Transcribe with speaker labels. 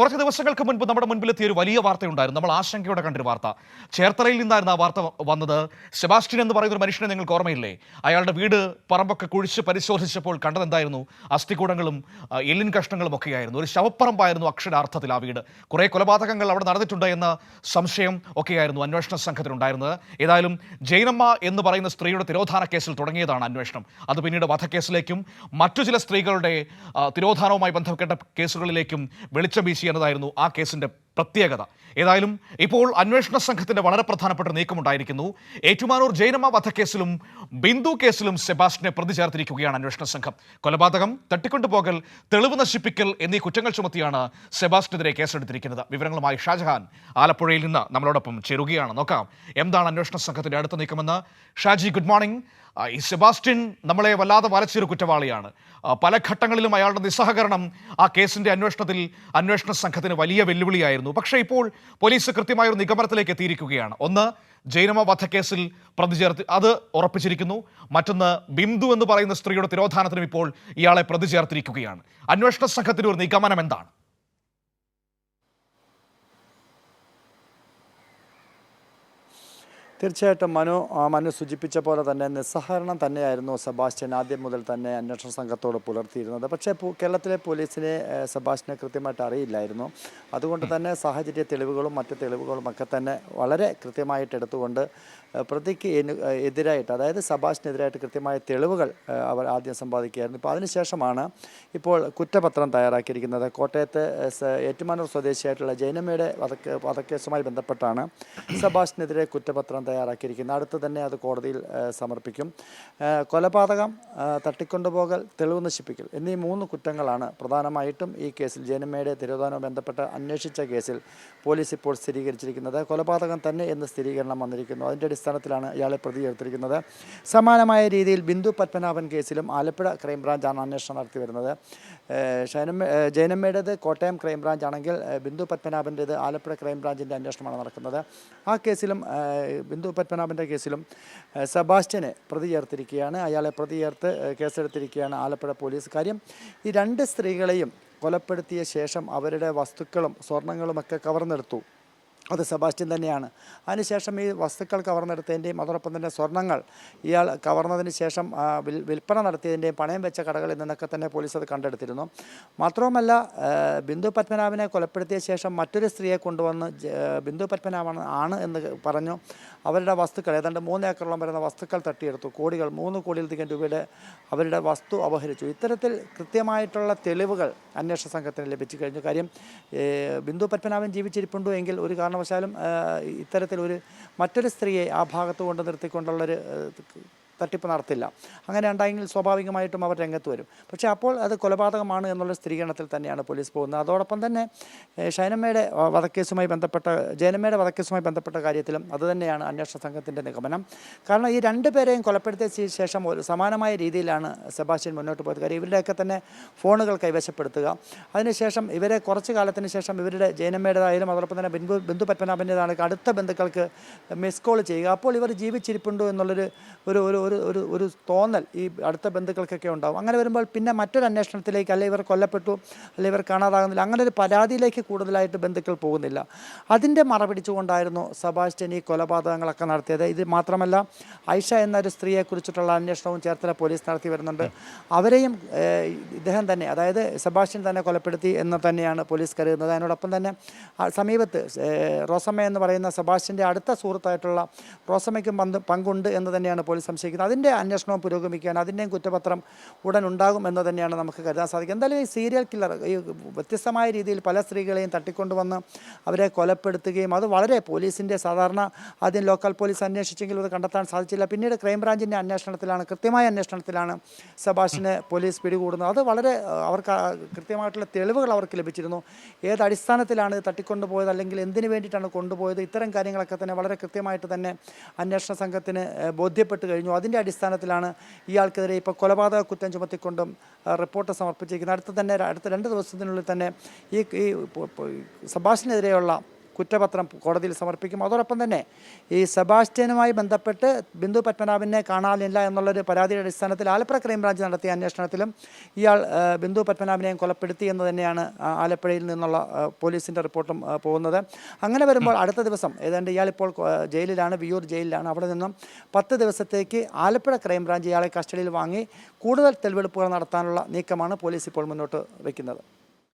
Speaker 1: കുറച്ച് ദിവസങ്ങൾക്ക് മുൻപ് നമ്മുടെ മുൻപിലെത്തിയ ഒരു വലിയ വാർത്തയുണ്ടായിരുന്നു. നമ്മൾ ആശങ്കയോടെ കണ്ടൊരു വാർത്ത. ചേർത്തലയിൽ നിന്നായിരുന്നു ആ വാർത്ത വന്നത്. സെബാസ്റ്റ്യൻ എന്ന് പറയുന്ന ഒരു മനുഷ്യനെ നിങ്ങൾക്ക് ഓർമ്മയില്ലേ? അയാളുടെ വീട് പറമ്പൊക്കെ കുഴിച്ച് പരിശോധിച്ചപ്പോൾ കണ്ടതെന്തായിരുന്നു? അസ്ഥികൂടങ്ങളും എല്ലിൻ കഷ്ണങ്ങളും ഒക്കെയായിരുന്നു. ഒരു ശവപ്പറമ്പായിരുന്നു അക്ഷരാർത്ഥത്തിൽ ആ വീട്. കുറേ കൊലപാതകങ്ങൾ അവിടെ നടന്നിട്ടുണ്ട് എന്ന സംശയം ഒക്കെയായിരുന്നു അന്വേഷണ സംഘത്തിനുണ്ടായിരുന്നത്. ഏതായാലും ജൈനമ്മ എന്ന് പറയുന്ന സ്ത്രീയുടെ തിരോധാന കേസിൽ തുടങ്ങിയതാണ് അന്വേഷണം. അത് പിന്നീട് വധക്കേസിലേക്കും മറ്റു ചില സ്ത്രീകളുടെ തിരോധാനവുമായി ബന്ധപ്പെട്ട കേസുകളിലേക്കും വെളിച്ചം വീശി എന്നതായിരുന്നു ആ കേസിന്റെ പ്രത്യേകത. ഏതായാലും ഇപ്പോൾ അന്വേഷണ സംഘത്തിന്റെ വളരെ പ്രധാനപ്പെട്ട നീക്കമുണ്ടായിരിക്കുന്നു. ഏറ്റുമാനൂർ ജൈനമ്മ വധക്കേസിലും ബിന്ദു കേസിലും സെബാസ്റ്റിനെ പ്രതി ചേർത്തിരിക്കുകയാണ് അന്വേഷണ സംഘം. കൊലപാതകം തട്ടിക്കൊണ്ടുപോകൽ തെളിവ് നശിപ്പിക്കൽ എന്നീ കുറ്റങ്ങൾ ചുമത്തിയാണ് സെബാസ്റ്റിനെതിരെ കേസെടുത്തിരിക്കുന്നത്. വിവരങ്ങളുമായി ഷാജഹാൻ ആലപ്പുഴയിൽ നിന്ന് നമ്മളോടൊപ്പം ചേരുകയാണ്. നോക്കാം എന്താണ് അന്വേഷണ സംഘത്തിന്റെ അടുത്ത നീക്കമെന്ന്? ഷാജി ഗുഡ് മോർണിംഗ് ഈ സെബാസ്റ്റ്യൻ നമ്മളെ വല്ലാതെ വരച്ചൊരു കുറ്റവാളിയാണ്. പല ഘട്ടങ്ങളിലും അയാളുടെ നിസ്സഹകരണം ആ കേസിന്റെ അന്വേഷണത്തിൽ അന്വേഷണ സംഘത്തിന് വലിയ വെല്ലുവിളിയായിരുന്നു. പക്ഷേ ഇപ്പോൾ പോലീസ് കൃത്യമായ ഒരു നിഗമനത്തിലേക്ക് എത്തിയിരിക്കുകയാണ്. ഒന്ന് ജൈനമ വധക്കേസിൽ പ്രതി ചേർത്ത് അത് ഉറപ്പിച്ചിരിക്കുന്നു. മറ്റൊന്ന് ബിന്ദു എന്ന് പറയുന്ന സ്ത്രീയുടെ തിരോധാനത്തിനും ഇപ്പോൾ ഇയാളെ പ്രതി ചേർത്തിരിക്കുകയാണ്. അന്വേഷണ സംഘത്തിന്റെ ഒരു നിഗമനം എന്താണ്?
Speaker 2: തീർച്ചയായിട്ടും മനു മനു സൂചിപ്പിച്ച പോലെ തന്നെ നിസ്സഹകരണം തന്നെയായിരുന്നു സെബാസ്റ്റ്യൻ ആദ്യം മുതൽ തന്നെ അന്വേഷണ സംഘത്തോട് പുലർത്തിയിരുന്നത്. പക്ഷേ കേരളത്തിലെ പോലീസിനെ സെബാസ്റ്റ്യനെ കൃത്യമായിട്ട് അറിയില്ലായിരുന്നു. അതുകൊണ്ട് തന്നെ സാഹചര്യ തെളിവുകളും മറ്റ് തെളിവുകളും ഒക്കെ തന്നെ വളരെ കൃത്യമായിട്ട് എടുത്തുകൊണ്ട് പ്രതിക്ക് എതിരായിട്ട് അതായത് സെബാസ്റ്റിനെതിരായിട്ട് കൃത്യമായ തെളിവുകൾ അവർ ആദ്യം സമ്പാദിക്കുകയായിരുന്നു. ഇപ്പോൾ അതിനുശേഷമാണ് ഇപ്പോൾ കുറ്റപത്രം തയ്യാറാക്കിയിരിക്കുന്നത്. കോട്ടയത്ത് ഏറ്റുമാനൂർ സ്വദേശിയായിട്ടുള്ള ജൈനമ്മയുടെ വധക്ക് വധക്കേസുമായി ബന്ധപ്പെട്ടാണ് സെബാസ്റ്റിനെതിരെ കുറ്റപത്രം തയ്യാറാക്കിയിരിക്കുന്നത് അടുത്ത് തന്നെ അത് കോടതിയിൽ സമർപ്പിക്കും. കൊലപാതകം തട്ടിക്കൊണ്ടുപോകൽ തെളിവ് നശിപ്പിക്കൽ എന്നീ മൂന്ന് കുറ്റങ്ങളാണ് പ്രധാനമായിട്ടും ഈ കേസിൽ ജനമേടെ തിരുവനന്തപുരം ബന്ധപ്പെട്ട് അന്വേഷിച്ച കേസിൽ പോലീസ് ഇപ്പോൾ സ്ഥിരീകരിച്ചിരിക്കുന്നത്. കൊലപാതകം തന്നെ എന്ന് സ്ഥിരീകരണം വന്നിരിക്കുന്നു. അതിന്റെ അടിസ്ഥാനത്തിലാണ് ഇയാളെ പ്രതി ചേർത്തിരിക്കുന്നത് സമാനമായ രീതിയിൽ ബിന്ദു പത്മനാഭൻ കേസിലും ആലപ്പുഴ ക്രൈംബ്രാഞ്ചാണ് അന്വേഷണം നടത്തി വരുന്നത്. ഷൈനമ്മ ഏഹ് ജൈനമ്മയുടേത് കോട്ടയം ക്രൈംബ്രാഞ്ച് ആണെങ്കിൽ ബിന്ദു പത്മനാഭന്റേത് ആലപ്പുഴ ക്രൈംബ്രാഞ്ചിന്റെ അന്വേഷണമാണ് നടക്കുന്നത്. ആ കേസിലും ബിന്ദു പത്മനാഭന്റെ കേസിലും സെബാസ്റ്റ്യനെ പ്രതി ചേർത്തിരിക്കുകയാണ് അയാളെ പ്രതി ചേർത്ത് കേസെടുത്തിരിക്കുകയാണ് ആലപ്പുഴ പോലീസ്. കാര്യം ഈ രണ്ട് സ്ത്രീകളെയും കൊലപ്പെടുത്തിയ ശേഷം അവരുടെ വസ്തുക്കളും സ്വർണങ്ങളുമൊക്കെ കവർന്നെടുത്തു. അത് സെബാസ്റ്റ്യൻ തന്നെയാണ്. അതിനുശേഷം ഈ വസ്തുക്കൾ കവർന്നെടുത്തതിന്റെയും അതോടൊപ്പം തന്നെ സ്വർണങ്ങൾ ഇയാൾ കവർന്നതിന് ശേഷം വിൽപ്പന നടത്തിയതിന്റെയും പണയം വെച്ച കടകളിൽ നിന്നൊക്കെ തന്നെ പോലീസ് അത് കണ്ടെടുത്തിരുന്നു. മാത്രവുമല്ല ബിന്ദു പത്മനാഭനെ കൊലപ്പെടുത്തിയ ശേഷം മറ്റൊരു സ്ത്രീയെ കൊണ്ടുവന്ന് ബിന്ദു പത്മനാഭൻ ആണ് എന്ന് പറഞ്ഞു. അവരുടെ വസ്തുക്കൾ ഏതാണ്ട് മൂന്ന് ഏക്കറോളം വരുന്ന വസ്തുക്കൾ തട്ടിയെടുത്തു. കോടികൾ മൂന്ന് കോടിയിലധികം രൂപയുടെ അവരുടെ വസ്തു അപഹരിച്ചു. ഇത്തരത്തിൽ കൃത്യമായിട്ടുള്ള തെളിവുകൾ അന്വേഷണ സംഘത്തിന് ലഭിച്ചു കഴിഞ്ഞു. കാര്യം ബിന്ദു പത്മനാഭൻ ജീവിച്ചിരിപ്പുണ്ടോ എങ്കിൽ ഒരു കാരണവശാലും ഇത്തരത്തിലൊരു മറ്റൊരു സ്ത്രീയെ ആ ഭാഗത്ത് കൊണ്ട് നിർത്തിക്കൊണ്ടുള്ളൊരു തട്ടിപ്പ് നടത്തില്ല. അങ്ങനെ ഉണ്ടായെങ്കിൽ സ്വാഭാവികമായിട്ടും അവർ രംഗത്ത് വരും. പക്ഷേ അപ്പോൾ അത് കൊലപാതകമാണ് എന്നുള്ള സ്ഥിരീകരണത്തിൽ തന്നെയാണ് പോലീസ് പോകുന്നത്. അതോടൊപ്പം തന്നെ ഷൈനമ്മയുടെ വധക്കേസുമായി ബന്ധപ്പെട്ട ജയനമ്മയുടെ വധക്കേസുമായി ബന്ധപ്പെട്ട കാര്യത്തിലും അതുതന്നെയാണ് അന്വേഷണ സംഘത്തിന്റെ നിഗമനം. കാരണം ഈ രണ്ട് പേരെയും കൊലപ്പെടുത്തിയ ശേഷം ഒരു സമാനമായ രീതിയിലാണ് സെബാസ്റ്റ്യൻ മുന്നോട്ട് പോയത്. കാര്യം ഇവരുടെയൊക്കെ തന്നെ ഫോണുകൾ കൈവശപ്പെടുത്തുക. അതിനുശേഷം ഇവരെ കുറച്ച് കാലത്തിന് ശേഷം ഇവരുടെ ജയനമ്മയുടേതായാലും അതോടൊപ്പം തന്നെ ബിന്ദു ബിന്ദു പത്മനാഭന്റെതാണ് അടുത്ത ബന്ധുക്കൾക്ക് മിസ് കോൾ ചെയ്യുക. അപ്പോൾ ഇവർ ജീവിച്ചിരിപ്പുണ്ടോ എന്നുള്ളൊരു ഒരു ഒരു ഒരു ഒരു ഒരു തോന്നൽ ഈ അടുത്ത ബന്ധുക്കൾക്കൊക്കെ ഉണ്ടാവും. അങ്ങനെ വരുമ്പോൾ പിന്നെ മറ്റൊരു അന്വേഷണത്തിലേക്ക് അല്ലെ ഇവർ കൊല്ലപ്പെട്ടു അല്ലെ ഇവർ കാണാതാകുന്നില്ല അങ്ങനെ ഒരു പരാതിയിലേക്ക് കൂടുതലായിട്ട് ബന്ധുക്കൾ പോകുന്നില്ല. അതിന്റെ മറപിടിച്ചുകൊണ്ടായിരുന്നു സബാസ്റ്റ്യൻ ഈ കൊലപാതകങ്ങളൊക്കെ നടത്തിയത്. ഇത് മാത്രമല്ല ഐഷ എന്നൊരു സ്ത്രീയെക്കുറിച്ചിട്ടുള്ള അന്വേഷണവും ചേർത്തല പോലീസ് നടത്തി വരുന്നുണ്ട്. അവരെയും ഇദ്ദേഹം തന്നെ അതായത് സെബാസ്റ്റ്യൻ തന്നെ കൊലപ്പെടുത്തി എന്ന് തന്നെയാണ് പോലീസ് കരുതുന്നത്. അതിനോടൊപ്പം തന്നെ സമീപത്ത് റോസമ്മ എന്ന് പറയുന്ന സെബാസ്റ്റ്യന്റെ അടുത്ത സുഹൃത്തായിട്ടുള്ള റോസമ്മയ്ക്കും പങ്ക് പങ്കുണ്ട് എന്ന് തന്നെയാണ് പോലീസ് സംശയിക്കുന്നത്. അതിന്റെ അന്വേഷണവും പുരോഗമിക്കുകയാണ് അതിന്റെയും കുറ്റപത്രം ഉടൻ ഉണ്ടാകും എന്ന് തന്നെയാണ് നമുക്ക് കരുതാൻ സാധിക്കുക. എന്തായാലും ഈ സീരിയൽ കില്ലർ ഈ വ്യത്യസ്തമായ രീതിയിൽ പല സ്ത്രീകളെയും തട്ടിക്കൊണ്ടുവന്ന് അവരെ കൊലപ്പെടുത്തുകയും അത് വളരെ പോലീസിന്റെ സാധാരണ ആദ്യം ലോക്കൽ പോലീസ് അന്വേഷിച്ചെങ്കിലും അത് കണ്ടെത്താൻ സാധിച്ചില്ല. പിന്നീട് ക്രൈംബ്രാഞ്ചിന്റെ അന്വേഷണത്തിലാണ് കൃത്യമായ അന്വേഷണത്തിലാണ് സബാഷിനെ പോലീസ് പിടികൂടുന്നത്. അത് വളരെ അവർക്ക് കൃത്യമായിട്ടുള്ള തെളിവുകൾ അവർക്ക് ലഭിച്ചിരുന്നു. ഏത് അടിസ്ഥാനത്തിലാണ് തട്ടിക്കൊണ്ടുപോയത് അല്ലെങ്കിൽ എന്തിനു വേണ്ടിയിട്ടാണ് കൊണ്ടുപോയത് ഇത്തരം കാര്യങ്ങളൊക്കെ തന്നെ വളരെ കൃത്യമായിട്ട് തന്നെ അന്വേഷണ സംഘത്തിന് ബോധ്യപ്പെട്ട് കഴിഞ്ഞു. അതിന്റെ അടിസ്ഥാനത്തിലാണ് ഇയാൾക്കെതിരെ ഇപ്പോൾ കൊലപാതക കുറ്റം ചുമത്തിക്കൊണ്ടും റിപ്പോർട്ട് സമർപ്പിച്ചിരിക്കുന്നത്. അടുത്ത തന്നെ അടുത്ത രണ്ട് ദിവസത്തിനുള്ളിൽ തന്നെ ഈ ഈ സബാഷിനെതിരെയുള്ള കുറ്റപത്രം കോടതിയിൽ സമർപ്പിക്കും. അതോടൊപ്പം തന്നെ ഈ സെബാസ്റ്റ്യനുമായി ബന്ധപ്പെട്ട് ബിന്ദു പത്മനാഭനെ കാണാനില്ല എന്നുള്ളൊരു പരാതിയുടെ അടിസ്ഥാനത്തിൽ ആലപ്പുഴ ക്രൈംബ്രാഞ്ച് നടത്തിയ അന്വേഷണത്തിലും ഇയാൾ ബിന്ദു പത്മനാഭനെയും കൊലപ്പെടുത്തി എന്ന് തന്നെയാണ് ആലപ്പുഴയിൽ നിന്നുള്ള പോലീസിന്റെ റിപ്പോർട്ടും പോകുന്നത്. അങ്ങനെ വരുമ്പോൾ അടുത്ത ദിവസം ഏതാണ്ട് ഇയാളിപ്പോൾ ജയിലിലാണ് വിയൂർ ജയിലിലാണ്. അവിടെ നിന്നും പത്ത് ദിവസത്തേക്ക് ആലപ്പുഴ ക്രൈംബ്രാഞ്ച് ഇയാളെ കസ്റ്റഡിയിൽ വാങ്ങി കൂടുതൽ തെളിവെടുപ്പുകൾ നടത്താനുള്ള നീക്കമാണ് പോലീസ് ഇപ്പോൾ മുന്നോട്ട് വയ്ക്കുന്നത്.